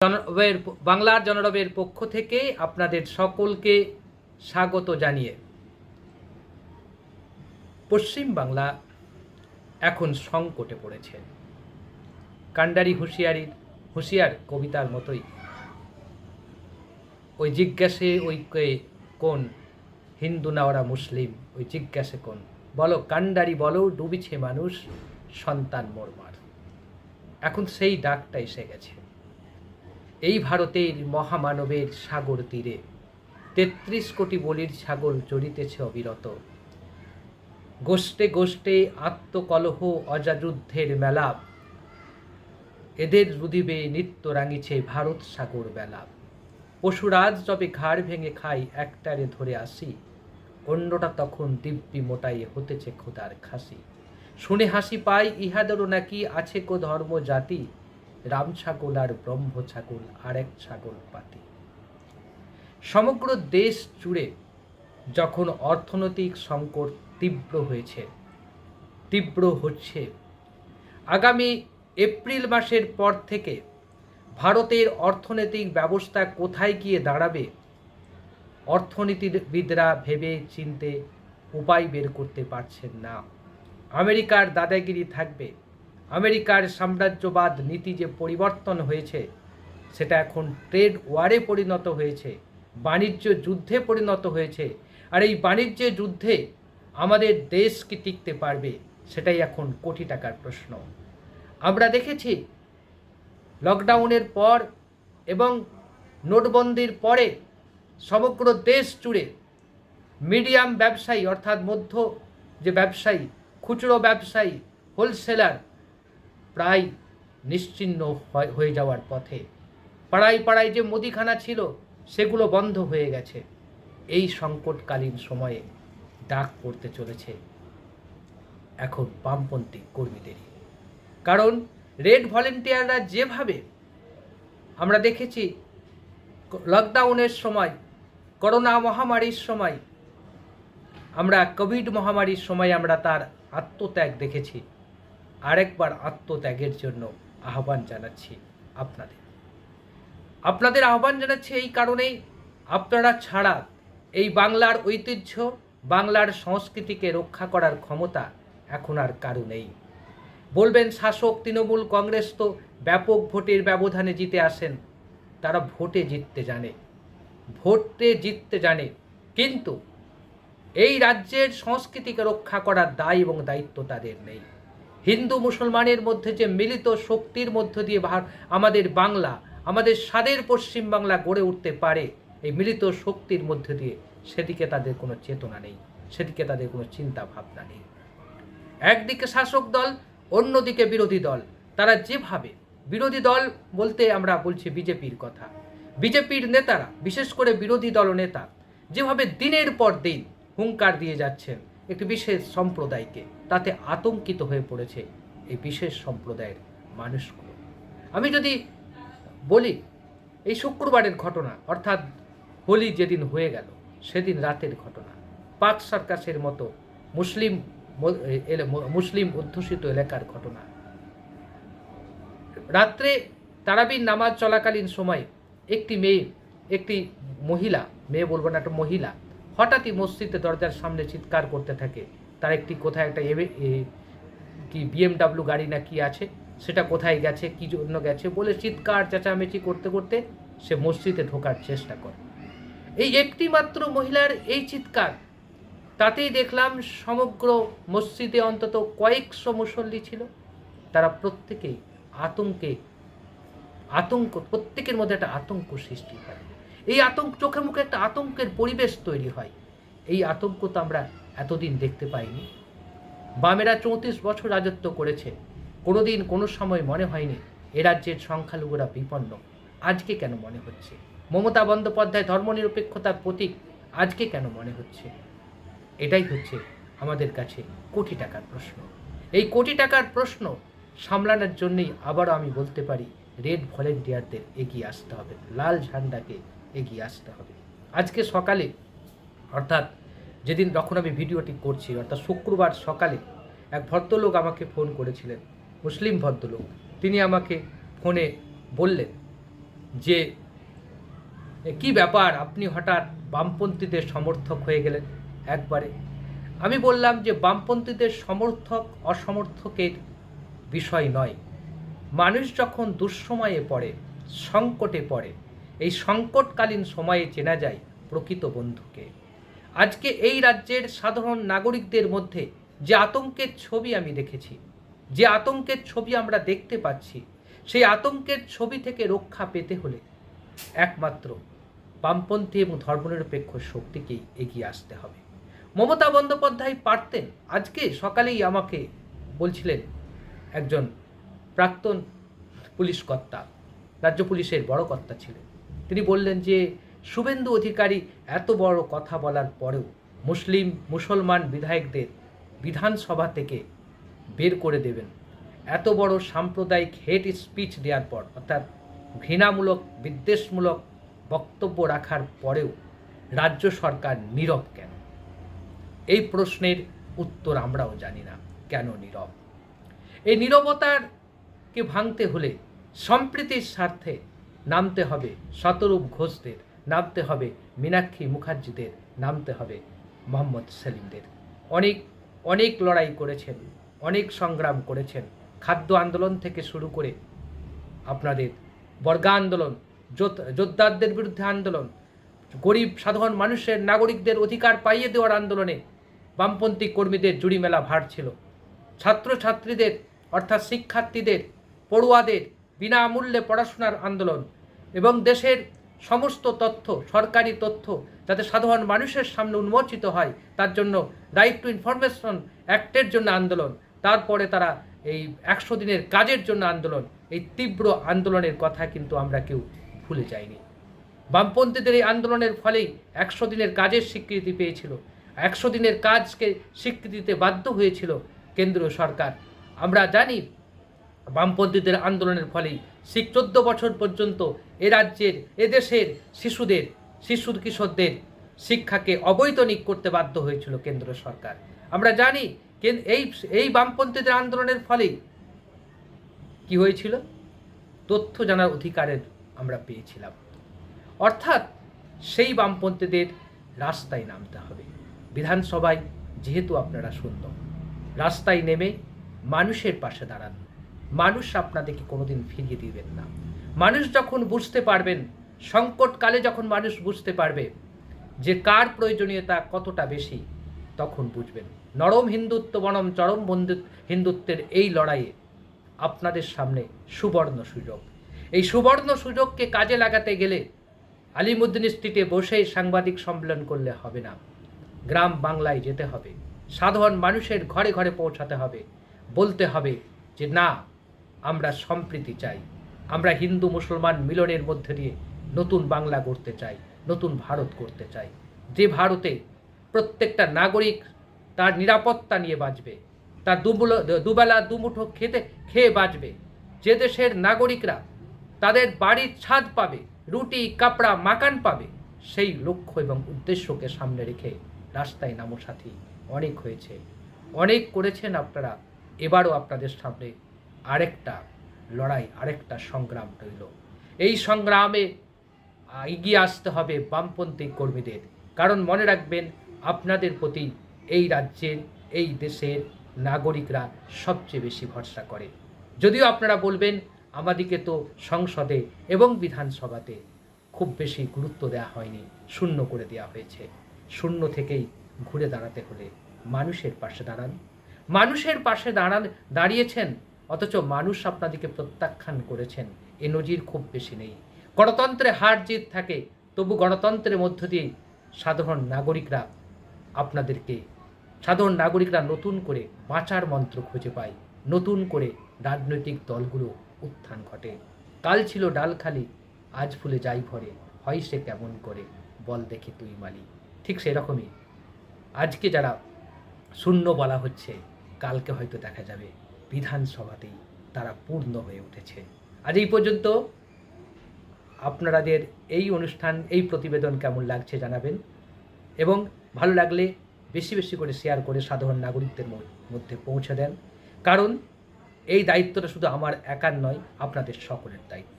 জনরবের বাংলার জনরবের পক্ষ থেকে আপনাদের সকলকে স্বাগত জানিয়ে পশ্চিম বাংলা এখন সংকটে পড়েছে। কান্ডারি হুঁশিয়ারির হুঁশিয়ার কবিতার মতোই। ওই জিজ্ঞাসে ওই কে কোন? হিন্দু না ওরা মুসলিম? ওই জিজ্ঞাসে কোন? বলো, কান্ডারি বলো, ডুবিছে মানুষ, সন্তান মরমার এখন সেই ডাকটা এসে গেছে। এই ভারতের মহামানবের সাগর তীরে। তেত্রিশ কোটি বলির ছাগল চড়িতেছে অবিরত। গোষ্ঠে গোষ্ঠে আত্মকলহ অজাযুদ্ধের মেলা। এদের রুদিবে নিত্য রাঙিছে ভারত সাগর বেলা। পশুরাজ যবে ঘাড় ভেঙে খাই একটারে ধরে আসি। অন্যটা তখন দিব্যি মোটাই হতেছে খোদার খাসি। শুনে হাসি পাই ইহাদেরও নাকি আছে কো ধর্ম জাতি রাম ছাগল আর ব্রহ্ম ছাগল আর এক ছাগল পাতি। সমগ্র দেশ জুড়ে যখন অর্থনৈতিক সংকট তীব্র হয়েছে, তীব্র হচ্ছে, আগামী এপ্রিল মাসের পর থেকে ভারতের অর্থনৈতিক ব্যবস্থা কোথায় গিয়ে দাঁড়াবে, অর্থনীতিবিদরা ভেবে চিনতে উপায় বের করতে পারছেন না। আমেরিকার দাদাগিরি থাকবে আমেরিকার সাম্রাজ্যবাদ নীতি যে পরিবর্তন হয়েছে, সেটা এখন ট্রেড ওয়ারে পরিণত হয়েছে, বাণিজ্য যুদ্ধে পরিণত হয়েছে, আর এই বাণিজ্য যুদ্ধে আমাদের দেশ কি টিকতে পারবে, সেটাই এখন কোটি টাকার প্রশ্ন। আমরা দেখেছি, লকডাউনের পর এবং নোটবন্দির পরে সমগ্র দেশ জুড়ে মিডিয়াম ব্যবসায়ী, অর্থাৎ মধ্য যে ব্যবসায়ী, খুচরো ব্যবসায়ী, হোলসেলার প্রায় নিশ্চিহ্ন হয়- যাওয়ার পথে। পাড়ায় পাড়ায় যে মুদিখানা ছিল, সেগুলো বন্ধ হয়ে গেছে। এই সংকটকালীন সময়ে ডাক পড়তে চলেছে এখন বামপন্থী কর্মীদেরই। কারণ রেড ভলেন্টিয়াররা যেভাবে, আমরা দেখেছি, লকডাউনের সময়, করোনা মহামারীর সময়, আমরা কোভিড মহামারীর সময় আমরা তার আত্মত্যাগ দেখেছি। আরেকবার আত্মত্যাগের জন্য আহ্বান জানাচ্ছি আপনাদের। আপনাদের আহ্বান জানাচ্ছি এই কারণেই আপনারা ছাড়া এই বাংলার ঐতিহ্য, বাংলার সংস্কৃতিকে রক্ষা করার ক্ষমতা এখন আর কারও নেই। বলবেন, শাসক তৃণমূল কংগ্রেস তো ব্যাপক ভোটের ব্যবধানে জিতে আসেন। তারা ভোটে জিততে জানে, ভোটে জিততে জানে। কিন্তু এই রাজ্যের সংস্কৃতিকে রক্ষা করার দায় এবং দায়িত্ব তাদের নেই। হিন্দু মুসলমানের মধ্যে যে মিলিত শক্তির মধ্য দিয়ে আমাদের বাংলা, আমাদের স্বাদের পশ্চিম বাংলা গড়ে উঠতে পারে, এই মিলিত শক্তির মধ্য দিয়ে সেদিকে তাদের কোনো চেতনা নেই, সেদিকে তাদের কোনো চিন্তা ভাবনা নেই। একদিকে শাসক দল, অন্যদিকে বিরোধী দল। তারা যেভাবে বিরোধী দল বলতে আমরা বলছি বিজেপির কথা। বিজেপির নেতারা, বিশেষ করে বিরোধী দল নেতা, যেভাবে দিনের পর দিন হুঙ্কার দিয়ে যাচ্ছেন একটি বিশেষ সম্প্রদায়কে তাতে আতঙ্কিত হয়ে পড়েছে এই বিশেষ সম্প্রদায়ের মানুষগুলো। আমি যদি বলি, এই শুক্রবারের ঘটনা, অর্থাৎ হোলি যেদিন হয়ে গেল, সেদিন রাতের ঘটনা। পাক সার্কাসের মতো মুসলিম মুসলিম অধ্যুষিত এলাকার ঘটনা। রাত্রে তারাবির নামাজ চলাকালীন সময়ে একটি মেয়ে, একটি মহিলা, মেয়ে বলব না, একটা মহিলা, হঠাৎই মসজিদে দরজার সামনে চিৎকার করতে থাকে। তার একটি কোথায় একটা এবে কি বিএমডাব্লিউ গাড়ি না কি আছে, সেটা কোথায় গেছে, কি জন্য গেছে বলে চিৎকার, চেঁচামেচি করতে করতে সে মসজিদে ঢোকার চেষ্টা করে। এই একটি মাত্র মহিলার এই চিৎকার, তাতেই দেখলাম সমগ্র মসজিদে অন্তত কয়েকশো মুসল্লি ছিল। তারা প্রত্যেকেই আতঙ্কে, আতঙ্ক, প্রত্যেকের মধ্যে একটা আতঙ্ক সৃষ্টি হয়। এই আতঙ্ক, চোখে মুখে একটা আতঙ্কের পরিবেশ তৈরি হয়। এই আতঙ্ক তো আমরা এতদিন দেখতে পাইনি। বামেরা চৌত্রিশ বছর রাজত্ব করেছে। কোনোদিন কোনো সময় মনে হয়নি এ রাজ্যের সংখ্যালঘুরা বিপন্ন। আজকে কেন মনে হচ্ছে? মমতা বন্দ্যোপাধ্যায় ধর্মনিরপেক্ষতার প্রতীক আজকে কেন মনে হচ্ছে? এটাই হচ্ছে আমাদের কাছে কোটি টাকার প্রশ্ন। এই কোটি টাকার প্রশ্ন সামলানোর জন্যই আবারও আমি বলতে পারি, রেড ভলেন্টিয়ারদের এগিয়ে আসতে হবে। লাল ঝান্ডাকে এগিয়ে আসতে হবে। আজকে সকালে, অর্থাৎ যেদিন যখন আমি ভিডিওটি করছি, অর্থাৎ শুক্রবার সকালে এক ভদ্রলোক আমাকে ফোন করেছিলেন, মুসলিম ভদ্রলোক। তিনি আমাকে ফোনে বললেন যে কি ব্যাপার? আপনি হঠাৎ বামপন্থীদের সমর্থক হয়ে গেলেন একবারে? আমি বললাম যে, বামপন্থীদের সমর্থক অসমর্থকের বিষয় নয়। মানুষ যখন দুঃসময়ে পড়ে, সংকটে পড়ে, এই সংকটকালীন সময়ে চেনা যায় প্রকৃত বন্ধুকে। আজকে এই রাজ্যের সাধারণ নাগরিকদের মধ্যে যে আতঙ্কের ছবি আমি দেখেছি, যে আতঙ্কের ছবি আমরা দেখতে পাচ্ছি, সেই আতঙ্কের ছবি থেকে রক্ষা পেতে হলে একমাত্র বামপন্থী এবং ধর্মনিরপেক্ষ শক্তিকেই এগিয়ে আসতে হবে। মমতা বন্দ্যোপাধ্যায় পারতেন, আজকে সকালেই আমাকে বলছিলেন একজন প্রাক্তন পুলিশ কর্তা, রাজ্য পুলিশের বড় কর্তা ছিলেন। তিনি বললেন যে শুভেন্দু অধিকারী এত বড় কথা বলার পরেও মুসলিম, মুসলমান বিধায়কদের বিধানসভা থেকে বের করে দেবেন। এত বড় সাম্প্রদায়িক হেট স্পিচ দেওয়ার পর, অর্থাৎ ঘৃণামূলক, বিদ্বেষমূলক বক্তব্য রাখার পরেও রাজ্য সরকার নীরব কেন? এই প্রশ্নের উত্তর আমরাও জানি না, কেন নীরব? এই নীরবতারকে ভাঙতে হলে সম্প্রীতির স্বার্থে নামতে হবে শতরূপ ঘোষদের নামতে হবে মীনাক্ষী মুখার্জিদের, নামতে হবে মোহাম্মদ সেলিমদের। অনেক অনেক লড়াই করেছেন, অনেক সংগ্রাম করেছেন। খাদ্য আন্দোলন থেকে শুরু করে আপনাদের বর্গা আন্দোলন যোদ্ধ- যোদ্ধাদের বিরুদ্ধে আন্দোলন, গরিব, সাধারণ মানুষের, নাগরিকদের অধিকার পাইয়ে দেওয়ার আন্দোলনে বামপন্থী কর্মীদের জুড়ি মেলা ভার ছিল। ছাত্রছাত্রীদের, অর্থাৎ শিক্ষার্থীদের, পড়ুয়াদের বিনামূল্যে পড়াশোনার আন্দোলন এবং দেশের সমস্ত তথ্য, সরকারি তথ্য যাতে সাধারণ মানুষের সামনে উন্মোচিত হয়, তার জন্য রাইট টু ইনফরমেশন অ্যাক্টের জন্য আন্দোলন, তারপরে তারা এই একশো দিনের কাজের জন্য আন্দোলন, এই তীব্র আন্দোলনের কথা কিন্তু আমরা কেউ ভুলে যাইনি। বামপন্থীদের এই আন্দোলনের ফলেই একশো দিনের কাজের স্বীকৃতি পেয়েছিল, একশো দিনের কাজকে স্বীকৃতিতে বাধ্য হয়েছিল কেন্দ্রীয় সরকার। আমরা জানি বামপন্থীদের আন্দোলনের ফলেই শিখ চোদ্দ বছর পর্যন্ত এ রাজ্যের এদেশের শিশুদের শিশু কিশোরদের শিক্ষাকে অবৈতনিক করতে বাধ্য হয়েছিল কেন্দ্র সরকার। আমরা জানি এই এই বামপন্থীদের আন্দোলনের ফলেই কি হয়েছিল? তথ্য জানার অধিকারের আমরা পেয়েছিলাম। অর্থাৎ সেই বামপন্থীদের রাস্তায় নামতে হবে। বিধানসভায় যেহেতু আপনারা সুন্দর, রাস্তায় নেমে মানুষের পাশে দাঁড়ান। মানুষ আপনাদেরকে কোনোদিন ফিরিয়ে দিবেন না। মানুষ যখন বুঝতে পারবেন, সংকটকালে যখন মানুষ বুঝতে পারবে যে কার প্রয়োজনীয়তা কতটা বেশি, তখন বুঝবেন। নরম হিন্দুত্ব, বনম চরম বন্ধু, হিন্দুত্বের এই লড়াইয়ে আপনাদের সামনে সুবর্ণ সুযোগ। এই সুবর্ণ সুযোগকে কাজে লাগাতে গেলে আলিমুদ্দিন স্ট্রিটে বসেই সাংবাদিক সম্মেলন করলে হবে না। গ্রাম বাংলায় যেতে হবে। সাধারণ মানুষের ঘরে ঘরে পৌঁছাতে হবে। বলতে হবে যে না আমরা সম্প্রীতি চাই। আমরা হিন্দু মুসলমান মিলনের মধ্যে দিয়ে নতুন বাংলা গড়তে চাই, নতুন ভারত করতে চাই। যে ভারতে প্রত্যেকটা নাগরিক তার নিরাপত্তা নিয়ে বাঁচবে, তার দুমুলো, দুবেলা দুমুঠো খেতে, খেয়ে বাঁচবে। যে দেশের নাগরিকরা তাদের বাড়ির ছাদ পাবে, রুটি, কাপড়া, মাকান পাবে, সেই লক্ষ্য এবং উদ্দেশ্যকে সামনে রেখে রাস্তায় নামো সাথী। অনেক হয়েছে, অনেক করেছেন আপনারা, এবারও আপনাদের সামনে আরেকটা লড়াই, আরেকটা সংগ্রাম রইল। এই সংগ্রামে এগিয়ে আসতে হবে বামপন্থী কর্মীদের। কারণ মনে রাখবেন, আপনাদের প্রতি এই রাজ্যের, এই দেশের নাগরিকরা সবচেয়ে বেশি ভরসা করে। যদিও আপনারা বলবেন, আমাদিকে তো সংসদে এবং বিধানসভাতে খুব বেশি গুরুত্ব দেওয়া হয়নি, শূন্য করে দেওয়া হয়েছে। শূন্য থেকেই ঘুরে দাঁড়াতে হলে মানুষের পাশে দাঁড়ান। মানুষের পাশে দাঁড়ান, দাঁড়িয়েছেন অথচ মানুষ আপনাদেরকে প্রত্যাখ্যান করেছেন, এ নজির খুব বেশি নেই। গণতন্ত্রে হার জিত থাকে, তবু গণতন্ত্রের মধ্য দিয়ে সাধারণ নাগরিকরা আপনাদেরকে, সাধারণ নাগরিকরা নতুন করে বাঁচার মন্ত্র খুঁজে পায়, নতুন করে রাজনৈতিক দলগুলো উত্থান ঘটে। কাল ছিল ডালখালি আজ ফুলে যাই ভরে, হয় সে কেমন করে, বল দেখি তুই মালি। ঠিক সেরকমই, আজকে যারা শূন্য বলা হচ্ছে, কালকে হয়তো দেখা যাবে। বিধানসভাতেই তারা পূর্ণ হয়ে উঠেছে। আজ এই পর্যন্ত আপনাদের এই অনুষ্ঠান, এই প্রতিবেদন কেমন লাগছে জানাবেন এবং ভালো লাগলে বেশি বেশি করে শেয়ার করে সাধারণ নাগরিকদের মধ্যে পৌঁছে দেন। কারণ এই দায়িত্বটা শুধু আমার একার নয়, আপনাদের সকলের দায়িত্ব।